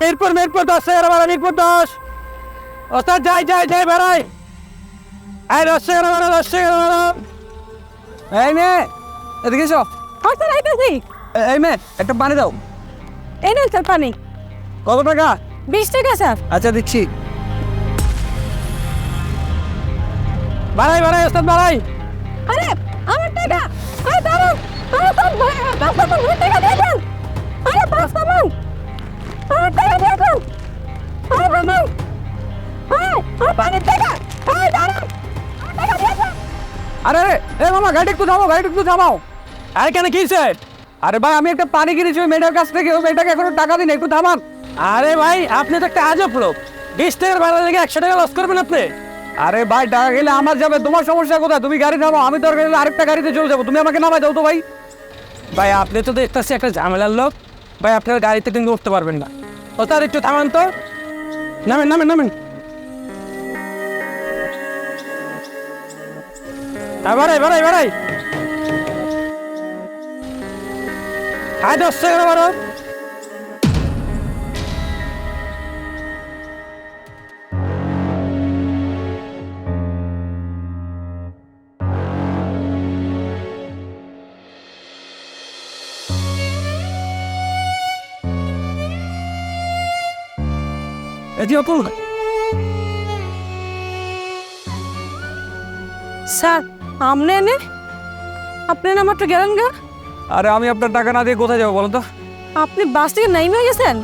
মিরপুর মিরপুর দশ এগারো বারো মিরপুর দশ। ওস্তাদ যাই যাই যাই বেড়াই। এই দশ এগারো বারো দশ এগারো বারো এই মেয়ে এদিকে এসো। আচ্ছা এই মেয়ে একটা পানি দাও। এই নেন স্যার পানি। কত টাকা? বিশ টাকা স্যার। আচ্ছা দিচ্ছি। বাড়াই বাড়াই ওস্তাদ বাড়াই। আরে আমার টাকা আরে আরে, এ মামা গাড়ি একটু থামাও গাড়ি একটু থামাও। আরে কেন, কি আরে ভাই, আমি একটা পানি কিনেছি ওই মেয়েটার কাছ থেকে ওই মেয়েটাকে এখনও টাকা দিন একটু থামান। আরে ভাই, আপনি তো একটা আজব লোক। বিশ টাকার ভাড়া লেগে একশো টাকা লস করবেন আপনি। আরে ভাই, টাকা গেলে আমার যাবে, তোমার সমস্যা কোথায়? তুমি গাড়ি নামাও আমি দরকার হলে আরেকটা গাড়িতে চলে যাব। তুমি আমাকে নামাই দাও তো ভাই। ভাই, আপনি তো দেখতেছি একটা ঝামেলার লোক। ভাই, আপনার গাড়িতে কিন্তু উঠতে পারবেন না। ও তার একটু থামান তো। নামেন নামেন নামেন। বাড়াই বাড়াই বাড়াই। আয় দশ টাকা বারো এটি অতুল স্যার আমনে এনে আপনি না মাত্র গেলেন গা? আরে আমি আপনার টাকা না দিয়ে কোথায় যাব বলো তো? আপনি বাস থেকে নেমে গেছেন?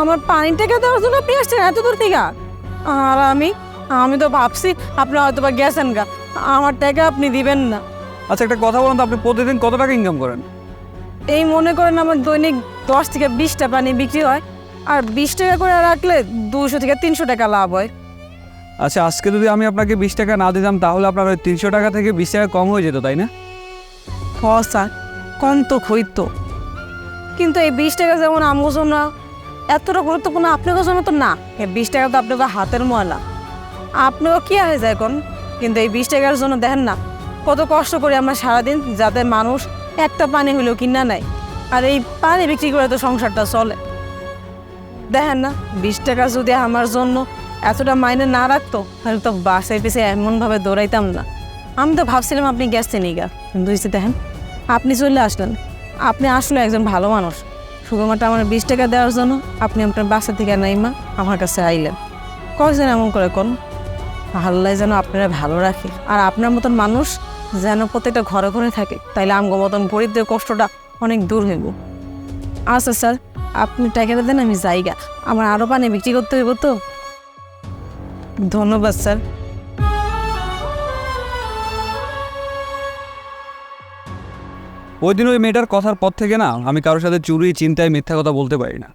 আমার পানির টাকা দেওয়ার জন্য আপনি আসছেন এত দূর থেকে? আর আমি আমি তো ভাবছি আপনি হয়তো বা গেছেন গা। আমার টাকা আপনি দিবেন না। আচ্ছা একটা কথা বলুন তো আপনি প্রতিদিন কত টাকা ইনকাম করেন? এই মনে করেন আমার দৈনিক দশ থেকে বিশটা পানি বিক্রি হয় আর বিশ টাকা করে রাখলে দুশো থেকে তিনশো টাকা লাভ হয়। আচ্ছা আজকে যদি আমি আপনাকে বিশ টাকা না দিতাম, তাহলে আপনার ওই তিনশো টাকা থেকে বিশ টাকা কম হয়ে যেত, তাই না? হ, স্যার। কম তো হইতো কিন্তু এই বিশ টাকা যেমন আমগো জন্য, এতটা গুরুত্বপূর্ণ আপনাকে জন্য তো না। এই বিশ টাকা তো আপনাকে হাতের ময়লা। আপনিও কি হয়ে যায় কোন? কিন্তু এই বিশ টাকার জন্য দেখেন না, কত কষ্ট করি আমরা সারাদিন যাতে মানুষ একটা পানি হলেও কিনা নেয় আর এই পানি বিক্রি করে তো সংসারটা চলে। দেখেন না, বিশ টাকা যদি আমার জন্য এতটা মাইনে না রাখতো, তাহলে তো বাসের পিছিয়ে এমনভাবে দৌড়াইতাম না। আমি তো ভাবছিলাম আপনি গেছেন গা কিন্তু দেখেন, আপনি চলে আসলেন। আপনি আসলে একজন ভালো মানুষ। শুধুমাত্র আমার বিশ টাকা দেওয়ার জন্য আপনি আপনার বাসা থেকে নাইমা আমার কাছে আইলেন। কয়জন এমন করে কোন আল্লাহ যেন আপনারা ভালো রাখে। আর আপনার মতন মানুষ যেন প্রত্যেকটা ঘরে ঘরে থাকে, তাইলে আমগো মতন গরিবদের কষ্টটা অনেক দূর হইব। আচ্ছা স্যার, আপনি টাকাটা দেন, আমি যাইগা। আমার আরও পানি বিক্রি করতে হইব তো। ধন্যবাদ, স্যার। ওই দিন ওই মেয়েটার কথার পর থেকে না আমি কারোর সাথে চুরি, চিন্তায়, মিথ্যা কথা বলতে পারি না।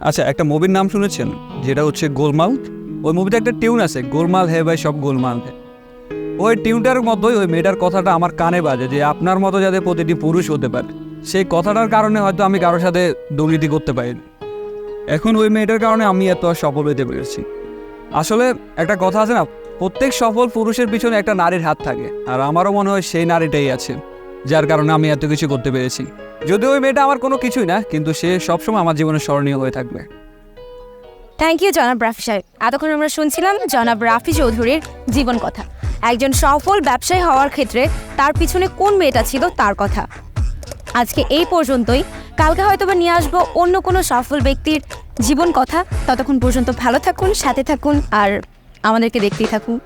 আচ্ছা একটা মুভির নাম শুনেছেন? যেটা হচ্ছে গোলমাল? ওই মুভিতে একটা টিউন আছে, গোলমাল হে ভাই, সব গোলমাল হে। ওই টিউনটার মতোই ওই মেয়েটার কথাটা আমার কানে বাজে যে আপনার মতো যাতে প্রতিটি পুরুষ হতে পারে। সেই কথাটার কারণে হয়তো আমি কারোর সাথে দুর্নীতি করতে পারি। এখন ওই মেয়েটার কারণে আমি এত সফল হতে পেরেছি। আসলে একটা কথা আছে না, প্রত্যেক সফল পুরুষের পিছনে একটা নারীর হাত থাকে, আর আমারও মনে হয় সেই নারীটাই আছে, যার কারণে আমি এত কিছু করতে পেরেছি। যদিও ওই মেয়েটা আমার কোনো কিছুই না, কিন্তু সে সবসময় আমার জীবনে স্মরণীয় হয়ে থাকবে। থ্যাংক ইউ জনাব রাফি সাহেব। এতক্ষণ আমরা শুনছিলাম জনাব রাফি চৌধুরীর জীবন কথা। একজন সফল ব্যবসায়ী হওয়ার ক্ষেত্রে তার পিছনে কোন মেয়েটা ছিল তার কথা। আজকে এই পর্যন্তই। কালকে হয়তো বা নিয়ে আসব অন্য কোনো সফল ব্যক্তির জীবন কথা। ততক্ষণ পর্যন্ত ভালো থাকুন সাথে থাকুন আর আমাদেরকে দেখতেই থাকুন।